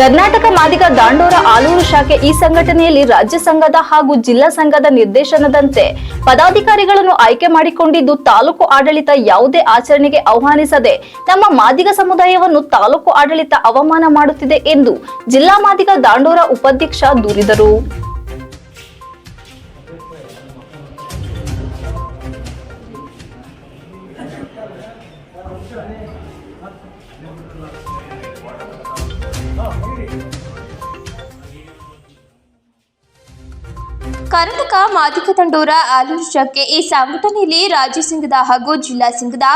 ಕರ್ನಾಟಕ ಮಾದಿಗ ದಾಂಡೋರ ಆಲೂರು ಶಾಖೆ ಈ ಸಂಘಟನೆಯಲ್ಲಿ ರಾಜ್ಯ ಸಂಘದ ಹಾಗೂ ಜಿಲ್ಲಾ ಸಂಘದ ನಿರ್ದೇಶನದಂತೆ ಪದಾಧಿಕಾರಿಗಳನ್ನು ಆಯ್ಕೆ ಮಾಡಿಕೊಂಡಿದ್ದು ತಾಲೂಕು ಆಡಳಿತ ಯಾವುದೇ ಆಚರಣೆಗೆ ಆಹ್ವಾನಿಸದೆ ನಮ್ಮ ಮಾದಿಗ ಸಮುದಾಯವನ್ನು ತಾಲೂಕು ಆಡಳಿತ ಅವಮಾನ ಮಾಡುತ್ತಿದೆ ಎಂದು ಜಿಲ್ಲಾ ಮಾದಿಗ ದಾಂಡೋರ ಉಪಾಧ್ಯಕ್ಷ ದೂರಿದರು. ಕರ್ನಾಟಕ ಮಾದಿಕ ತಂಡೂರ ಶಾಖೆ ಈ ಸಂಘಟನೆಯಲ್ಲಿ ರಾಜ್ಯ ಸಂಘದ ಹಾಗೂ ಜಿಲ್ಲಾ ಸಂಘದ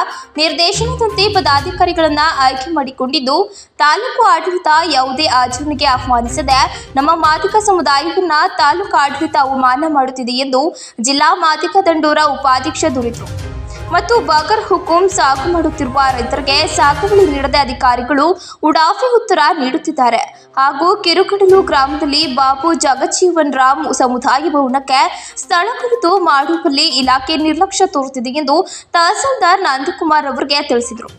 ನಿರ್ದೇಶನದಂತೆ ಪದಾಧಿಕಾರಿಗಳನ್ನ ಆಯ್ಕೆ ಮಾಡಿಕೊಂಡಿದ್ದು, ತಾಲೂಕು ಆಡಳಿತ ಯಾವುದೇ ಆಚರಣೆಗೆ ಆಹ್ವಾನಿಸದೆ ನಮ್ಮ ಮಾದಿಕ ಸಮುದಾಯವನ್ನ ತಾಲೂಕು ಆಡಳಿತ ಅವಮಾನ ಮಾಡುತ್ತಿದೆ ಎಂದು ಜಿಲ್ಲಾ ಮಾದಿಕ ದಂಡೋರ ಉಪಾಧ್ಯಕ್ಷ ದೂರಿದರು. ಮತ್ತು ಬಗರ್ ಹುಕುಂ ಸಾಕು ಮಾಡುತ್ತಿರುವ ರೈತರಿಗೆ ಸಾಗುವಳಿ ನೀಡದ ಅಧಿಕಾರಿಗಳು ಉಡಾಫೆ ಉತ್ತರ ನೀಡುತ್ತಿದ್ದಾರೆ. ಹಾಗೂ ಕಿರುಕಡಲು ಗ್ರಾಮದಲ್ಲಿ ಬಾಬು ಜಗಜೀವನ್ ರಾಮ್ ಸಮುದಾಯ ಭವನಕ್ಕೆ ಸ್ಥಳ ಕುರಿತು ಮಾಡುವಲ್ಲಿ ಇಲಾಖೆ ನಿರ್ಲಕ್ಷ್ಯ ತೋರುತ್ತಿದೆ ಎಂದು ತಹಸೀಲ್ದಾರ್ ನಂದಕುಮಾರ್ ಅವರಿಗೆ ತಿಳಿಸಿದರು.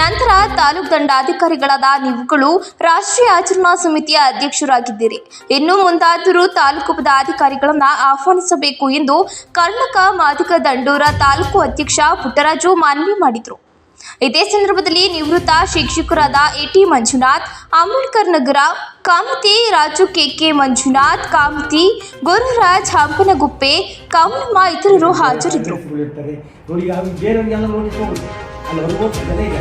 ನಂತರ ತಾಲೂಕು ದಂಡಾಧಿಕಾರಿಗಳಾದ ನೀವುಗಳು ರಾಷ್ಟ್ರೀಯ ಆಚರಣಾ ಸಮಿತಿಯ ಅಧ್ಯಕ್ಷರಾಗಿದ್ದೀರಿ. ಇನ್ನು ಮುಂದಾದರೂ ತಾಲೂಕು ಪದಾಧಿಕಾರಿಗಳನ್ನ ಆಹ್ವಾನಿಸಬೇಕು ಎಂದು ಕರ್ನಾಟಕ ಮಾದಿಕ ದಂಡೂರ ತಾಲೂಕು ಅಧ್ಯಕ್ಷ ಪುಟ್ಟರಾಜು ಮನವಿ ಮಾಡಿದರು. ಇದೇ ಸಂದರ್ಭದಲ್ಲಿ ನಿವೃತ್ತ ಶಿಕ್ಷಕರಾದ ಎಟಿ ಮಂಜುನಾಥ್, ಅಂಬೇಡ್ಕರ್ ನಗರ ಕಾಮತಿ ರಾಜು ಕೆಕೆ ಮಂಜುನಾಥ್, ಕಾಮತಿ ಗುರುರಾಜ್ ಹಂಪನಗುಪ್ಪೆ, ಕಮಲಮ್ಮ ಇತರರು ಹಾಜರಿದ್ದರು. ಅರವತ್ತು ಜನ ಇದೆ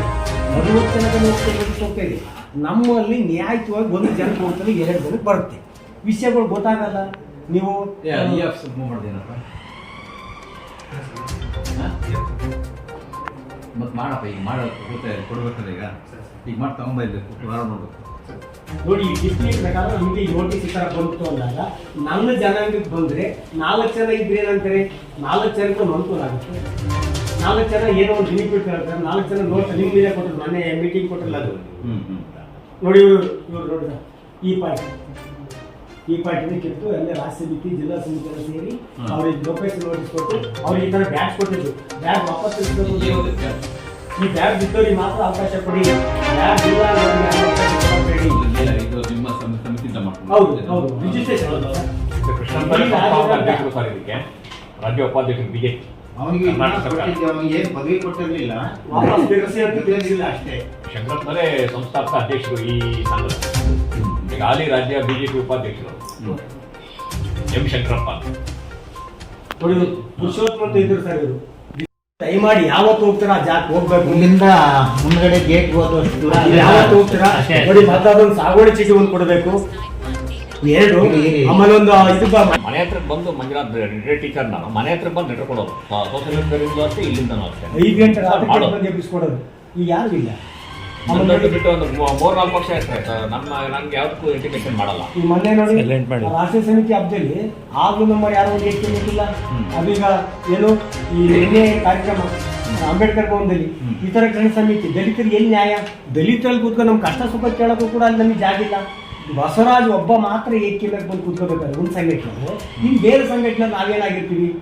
ಅರವತ್ತು ಜನಕ್ಕೆ ನೋಟಿಸ್ ಹೋಗ್ತಾ ಇದೆ. ನಮ್ಮಲ್ಲಿ ನ್ಯಾಯಿತವಾಗಿ ಒಂದು ಜನ ಕೊಡ್ತಾರೆ ಎರಡು ಜನಕ್ಕೆ ಬರುತ್ತೆ. ವಿಷಯಗಳು ಗೊತ್ತಾಗಲ್ಲ. ನೀವು ಮಾಡ್ದೇನಪ್ಪ? ಮತ್ತೆ ಮಾಡಪ್ಪ ಈಗ ಮಾಡೋ ಕೊಡ್ಬೇಕಲ್ಲ ಈಗ? ಈಗ ಮಾಡಿ ತಗೊಂಬೈಬೇಕು ಮಾಡ್ಬೇಕು. ನೋಡಿ ಈ ಡಿಸ್ಟ್ರಿಕ್ಟ್ ಪ್ರಕಾರ ನಿಮಗೆ ನೋಟಿಸ್ ಈ ಥರ ಬಂತು ಅಂದಾಗ ನನ್ನ ಜನಾಂಗಕ್ಕೆ ಬಂದರೆ ನಾಲ್ಕು ಜನ ಇದ್ರೆ ಏನಂತಾರೆ? ನಾಲ್ಕು ಜನಕ್ಕೂ ಅನುಕೂಲ ಆಗುತ್ತೆ. ನಾಲ್ಕು ಜನ ಏನೋ ಒಂದು ಬೆನಿಫಿಟ್ ಹೇಳ್ತಾರೆ ನಾಲ್ಕು ಜನ ನೋಟ್ ನಿಮ್ಗೆ ಕೊಟ್ಟರು ಮೊನ್ನೆ ಮೀಟಿಂಗ್ ಕೊಟ್ಟಿಲ್ಲ ಅದು. ಹ್ಞೂ ಹ್ಞೂ ನೋಡಿ ಇವರು ಇವ್ರು ನೋಡಿದ ಈ ಪಾರ್ಟಿ. ಈ ಪಾರ್ಟಿನ ಕಿತ್ತು ಎಲ್ಲ ರಾಜ್ಯ ಸಮಿತಿ ಜಿಲ್ಲಾ ಸಮಿತಿ ಎಲ್ಲ ಸೇರಿ. ಅವ್ರಿಗೆ ಲೋಕೇಶ್ ನೋಟಿಸ್ ಕೊಟ್ಟು ಅವ್ರಿಗೆ ಈ ಥರ ಬ್ಯಾಗ್ ಕೊಟ್ಟಿದ್ರು. ಬ್ಯಾಗ್ ವಾಪಸ್. ಈ ಬ್ಯಾಗ್ ಬಿದ್ದವ್ರಿಗೆ ಮಾತ್ರ ಅವಕಾಶ ಕೊಡಿ. ಬ್ಯಾಗ್ ಇಲ್ಲ ಹೌದು ಹೌದು. ರಿಜಿಸ್ಟ್ರೇಷನ್ ಇದಕ್ಕೆ. ರಾಜ್ಯ ಉಪಾಧ್ಯಕ್ಷರು ಬಿಜೆಪಿ. ಅವನಿಗೆ. ಕೊಟ್ಟಿದ್ದೆ ಅವನಿಗೆ ಏನು ಪದವಿ ಕೊಟ್ಟಿರಲಿಲ್ಲ. ವಾಪಸ್ ಬೆರೆಸಿ ಅಂತ ತಿಳಿಸಿಲ್ಲ. ಅಷ್ಟೇ. ಶಂಕರಪ್ಪನವರೇ ಸಂಸ್ಥಾಪಕ ಅಧ್ಯಕ್ಷರು ಈ ಸಂಘದ. ಈಗ ಹಾಲಿ ರಾಜ್ಯ ಬಿಜೆಪಿ ಉಪಾಧ್ಯಕ್ಷರು. ಎಂ ಶಂಕರಪ್ಪ. ನೋಡಿ ಪುರುಷೋತ್ತಮ ಇದ್ರು ಸರ್ ಇವರು? ದಯಮಾಡಿ ಯಾವತ್ತು ಹೋಗ್ತೀರಾ? ಆ ಜಾಕ್ ಹೋಗ್ಬೇಕು. ಇಲ್ಲಿಂದ ಮುಂದ್ಗಡೆ ಗೇಟ್ ಹೋದಷ್ಟು ಯಾವತ್ತು ಹೋಗ್ತೀರಾ? ನೋಡಿ ಮತ್ತೆ ಅದೊಂದು ಸಾಗುವಳಿ ಚೀಟಿ ಒಂದು ಕೊಡಬೇಕು. ಎರಡು. ಆಮೇಲೆ ಒಂದು ಇದು ಮನೆ ಹತ್ರ ಬಂದು ಮಂಜುನಾಥ್ ಟೀಚರ್ ನಾನು. ಮನೆ ಹತ್ರ ಬಂದು ನೆಟ್ಕೊಡೋದು ಸೋಷಿಯಲ್ ಮೀಡಿಯಾದಿಂದ ಅಷ್ಟೇ ಇಲ್ಲಿಂದ ಅಷ್ಟೇ. ಐದು ಗಂಟೆ ಬಂದು ಎಬ್ಬಿಸ್ಕೊಡೋದು. ಈಗ ಯಾರು ಇಲ್ಲ? ನೋಡಿ, ಬಿಟ್ಟು ಒಂದು ಮೂ- ಮೂರ್ ನಾಲ್ಕು ವರ್ಷ ಆಯ್ತು ನಮ್ಮ ನಂಗೆ ಯಾವ್ದಕ್ಕೂ ಎಜುಕೇಶನ್ ಮಾಡಲ್ಲ. ಈ ಮೊನ್ನೆ ನೋಡಿ ರಾಷ್ಟ್ರೀಯ ಸಮಿತಿ ಹಬ್ಬದಲ್ಲಿ ಆಗ್ಲೂ ನಮ್ಮ ಯಾರು ಒಂದು ಅದೀಗ ಏನು ಈ ನಿನ್ನೆ ಕಾರ್ಯಕ್ರಮ ಅಂಬೇಡ್ಕರ್ ಭವನದಲ್ಲಿ ಈ ತರ ಸಮಿತಿ ದಲಿತರಿಗೆ ಎಲ್ಲಿ ನ್ಯಾಯ? ದಲಿತರಲ್ಲಿ ಕೂತ್ಕೊಂಡು ನಮ್ಮ ಕಷ್ಟ ಸುಖ ಕೇಳಕ್ಕೂ ಕೂಡ ಅಲ್ಲಿ ನಮಗೆ ಜಾಗ ಇಲ್ಲ. ಬಸವರಾಜ್ ಒಬ್ಬ ಮಾತ್ರ ಏಕಿಲ್ಲಕ್ಕೆ ಬಂದು ಕೂತ್ಕೋಬೇಕಾದ್ರೆ ಒಂದು ಸಂಘಟನೆ. ಇನ್ನು ಬೇರೆ ಸಂಘಟನೆ ನಾವೇನಾಗಿರ್ತೀವಿ?